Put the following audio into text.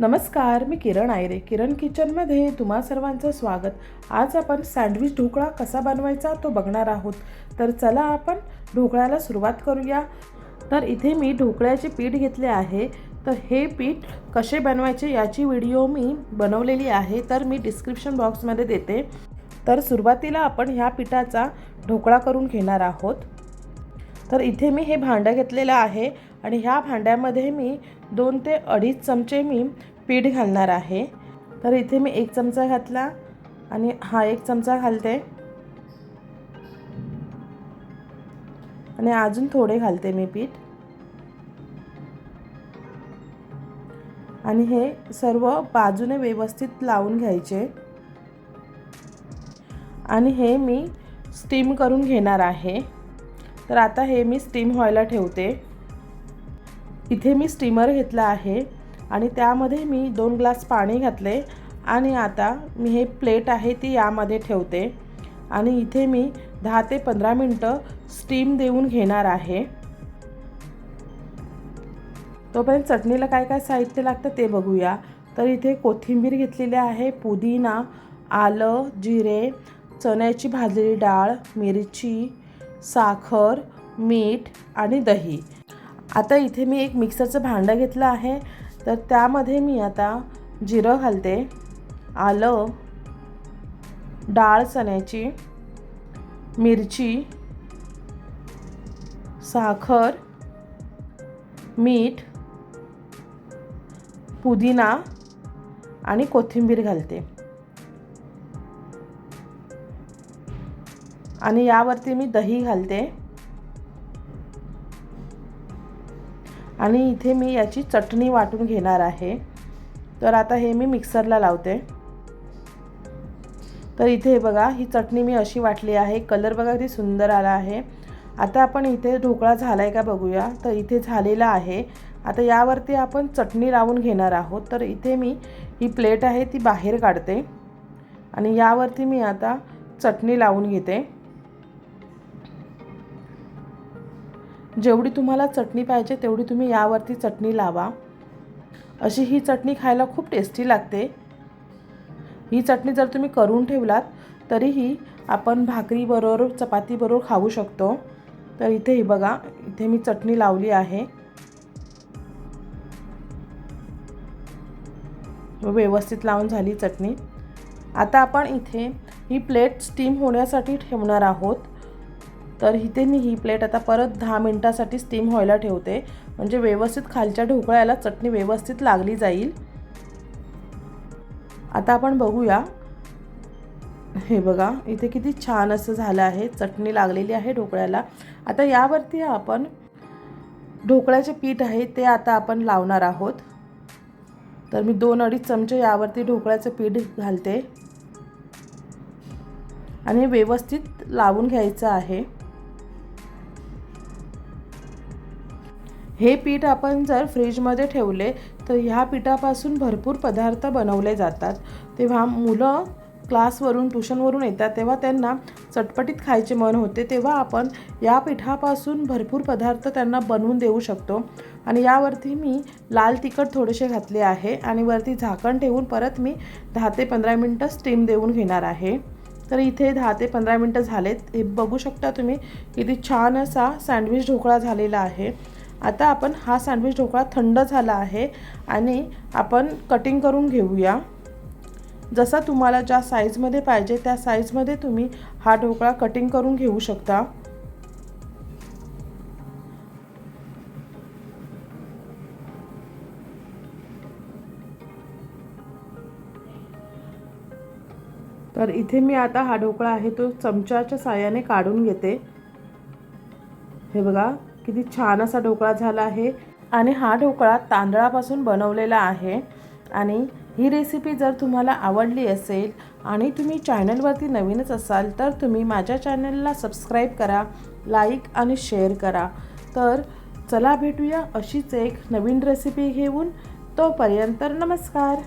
नमस्कार मी किरण आयरे. किरण किचनमध्ये तुम्हा सर्वांचं स्वागत. आज आपण सँडविच ढोकळा कसा बनवायचा तो बघणार आहोत. तर चला आपण ढोकळ्याला सुरुवात करूया. तर इथे मी ढोकळ्याचे पीठ घेतले आहे. तर हे पीठ कसे बनवायचे याची व्हिडिओ मी बनवलेली आहे. तर मी डिस्क्रिप्शन बॉक्समध्ये देते. तर सुरुवातीला आपण ह्या पिठाचा ढोकळा करून घेणार आहोत. तर इथे मी हे भांडं घेतलेलं आहे. आणि ह्या भांड्यामध्ये मी दोन ते अडीच चमचे मी पीठ घालणार आहे. तर इथे मी एक चमचा घातला आणि हा एक चमचा घालते. आणि अजून थोडे घालते मी पीठ. आणि हे सर्व बाजूने व्यवस्थित लावून घ्यायचे. आणि हे मी स्टीम करून घेणार आहे. तर आता हे मी स्टीम व्हायला ठेवते. इथे मी स्टीमर घेतला आहे आणि त्यामध्ये मी दोन ग्लास पाणी घातले आणि आता मी हे प्लेट आहे ती यामध्ये ठेवते. आणि इथे मी दहा ते पंधरा मिनटं स्टीम देऊन घेणार आहे. तोपर्यंत चटणीला काय काय साहित्य लागतं ते बघूया. तर इथे कोथिंबीर घेतलेली आहे पुदिना आलं जिरे चण्याची भाजलेली डाळ मिरची साखर मीठ आणि दही. आता इथे मी एक मिक्सरचं भांडं घेतलं आहे. तर त्यामध्ये मी आता जिरं घालते आलं डाळ चण्याची मिरची साखर मीठ पुदिना आणि कोथिंबीर घालते. आणि यावरती मी दही घालते. आणि इथे मी याची चटणी वाटून घेणार आहे. तर आता हे मी मिक्सरला लावते. तर इथे बघा ही चटणी मी अशी वाटली आहे. कलर बघा किती सुंदर आला आहे. आता आपण इथे ढोकळा झाला आहे का बघूया. तर इथे झालेला आहे. आता यावरती आपण चटणी लावून घेणार आहोत. तर इथे मी ही प्लेट आहे ती बाहेर काढते. आणि यावरती मी आता चटणी लावून घेते. जेवढी तुम्हाला चटणी पाहिजे तेवढी तुम्ही यावरती चटणी लावा. अशी ही चटणी खायला खूप टेस्टी लागते. ही चटणी जर तुम्ही करून ठेवलात तरीही आपण भाकरीबरोबर चपातीबरोबर खाऊ शकतो. तर इथे ही बघा इथे मी चटणी लावली आहे. व्यवस्थित लावून झाली चटणी. आता आपण इथे ही प्लेट स्टीम होण्यासाठी ठेवणार आहोत. तर इथे मी ही प्लेट आता परत दहा मिनटासाठी स्टीम व्हायला ठेवते. म्हणजे व्यवस्थित खालच्या ढोकळ्याला चटणी व्यवस्थित लागली जाईल. आता आपण बघूया. हे बघा इथे किती छान असं झालं आहे. चटणी लागलेली आहे ढोकळ्याला. आता यावरती आपण ढोकळ्याचे पीठ आहे ते आता आपण लावणार आहोत. तर मी दोन अडीच चमचे यावरती ढोकळ्याचं पीठ घालते. आणि व्यवस्थित लावून घ्यायचं आहे. हे पीठ आपण जर फ्रीजमध्ये ठेवले तर ह्या पिठापासून भरपूर पदार्थ बनवले जातात. तेव्हा मुलं क्लासवरून ट्युशनवरून येतात तेव्हा त्यांना चटपटीत खायचे मन होते. तेव्हा आपण या पिठापासून भरपूर पदार्थ त्यांना बनवून देऊ शकतो. आणि यावरती मी लाल तिखट थोडेसे घातले आहे आणि वरती झाकण ठेवून परत मी दहा ते पंधरा मिनटं स्टीम देऊन घेणार आहे. तर इथे दहा ते पंधरा मिनटं झालेत. हे बघू शकता तुम्ही किती छान असा सँडविच ढोकळा झालेला आहे. आता आपण हा सँडविच ढोकळा थंड झाला आहे आणि आपण कटिंग करून घेऊया. जसा तुम्हाला ज्या साईजमध्ये पाहिजे त्या साईजमध्ये तुम्ही हा ढोकळा कटिंग करून घेऊ शकता. तर इथे मी आता हा ढोकळा आहे तो चमच्याच्या साह्याने काढून घेते. हे बघा किती छान असा ढोकळा झाला आहे. आणि हा ढोकळा तांदळापासून बनवलेला आहे. आणि ही रेसिपी जर तुम्हाला आवडली असेल आणि तुम्ही चॅनलवरती नवीनच असाल तर तुम्ही माझ्या चॅनलला सबस्क्राईब करा लाईक आणि शेअर करा. तर चला भेटूया अशीच एक नवीन रेसिपी घेऊन. तोपर्यंत नमस्कार.